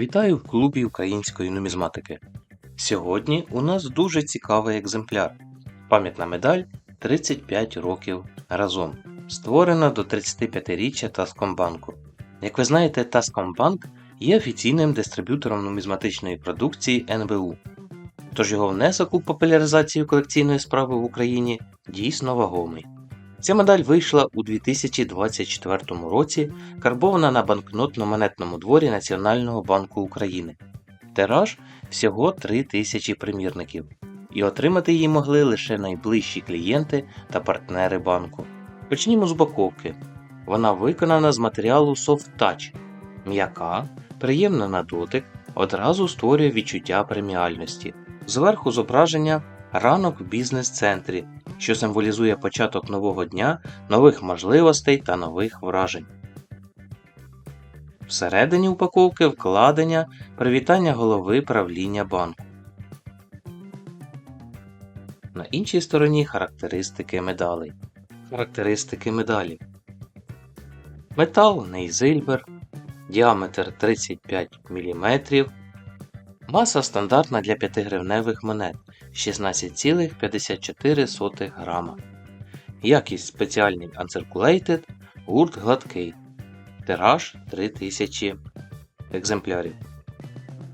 Вітаю в клубі української нумізматики. Сьогодні у нас дуже цікавий екземпляр. Пам'ятна медаль 35 років разом. Створена до 35-річчя Таскомбанку. Як ви знаєте, Таскомбанк є офіційним дистриб'ютором нумізматичної продукції НБУ. Тож його внесок у популяризацію колекційної справи в Україні дійсно вагомий. Ця медаль вийшла у 2024 році карбована на банкнотно-монетному дворі Національного банку України. Тираж всього 3 тисячі примірників, і отримати її могли лише найближчі клієнти та партнери банку. Почнімо з упаковки. Вона виконана з матеріалу Soft Touch. М'яка, приємна на дотик, одразу створює відчуття преміальності. Зверху зображення ранок в бізнес-центрі, що символізує початок нового дня, нових можливостей та нових вражень. Всередині упаковки вкладення привітання голови правління банку. На іншій стороні характеристики медалей. Характеристики медалі. Метал Нейзильбер. Діаметр 35 мм. Маса стандартна для 5-гривневих монет 16,54 грама. Якість спеціальний Uncirculated, гурт гладкий. Тираж 3000 екземплярів.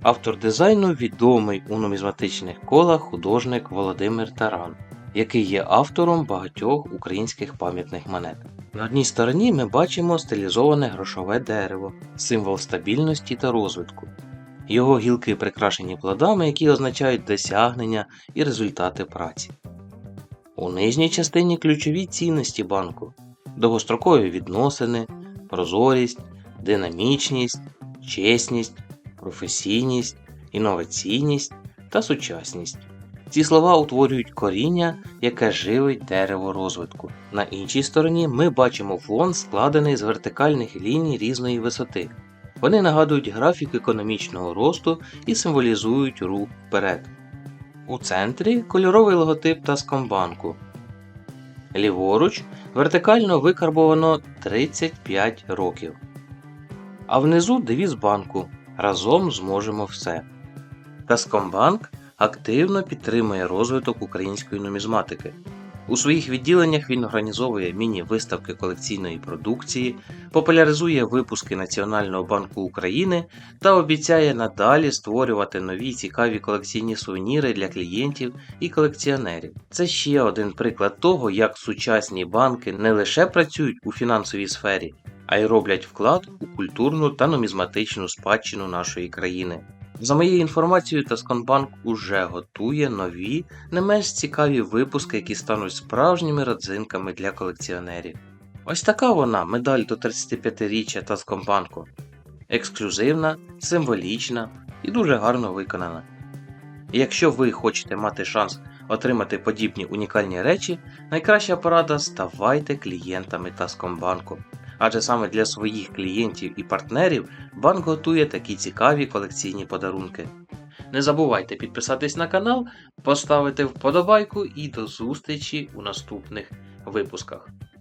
Автор дизайну відомий у нумізматичних колах художник Володимир Таран, який є автором багатьох українських пам'ятних монет. На одній стороні ми бачимо стилізоване грошове дерево, символ стабільності та розвитку. Його гілки прикрашені плодами, які означають досягнення і результати праці. У нижній частині ключові цінності банку: довгострокові відносини, прозорість, динамічність, чесність, професійність, інноваційність та сучасність. Ці слова утворюють коріння, яке живить дерево розвитку. На іншій стороні ми бачимо фон, складений з вертикальних ліній різної висоти. Вони нагадують графік економічного росту і символізують рух вперед. У центрі кольоровий логотип Таскомбанку. Ліворуч вертикально викарбовано 35 років. А внизу девіз банку Разом зможемо все. Таскомбанк активно підтримує розвиток української нумізматики. У своїх відділеннях він організовує міні-виставки колекційної продукції, популяризує випуски Національного банку України та обіцяє надалі створювати нові цікаві колекційні сувеніри для клієнтів і колекціонерів. Це ще один приклад того, як сучасні банки не лише працюють у фінансовій сфері, а й роблять вклад у культурну та нумізматичну спадщину нашої країни. За моєю інформацією, Тасконбанк уже готує нові, не менш цікаві випуски, які стануть справжніми родзинками для колекціонерів. Ось така вона медаль до 35-річчя Таскомбанку. Ексклюзивна, символічна і дуже гарно виконана. Якщо ви хочете мати шанс отримати подібні унікальні речі, найкраща порада ставайте клієнтами Таскомбанку адже саме для своїх клієнтів і партнерів банк готує такі цікаві колекційні подарунки. Не забувайте підписатись на канал, поставити вподобайку і до зустрічі у наступних випусках.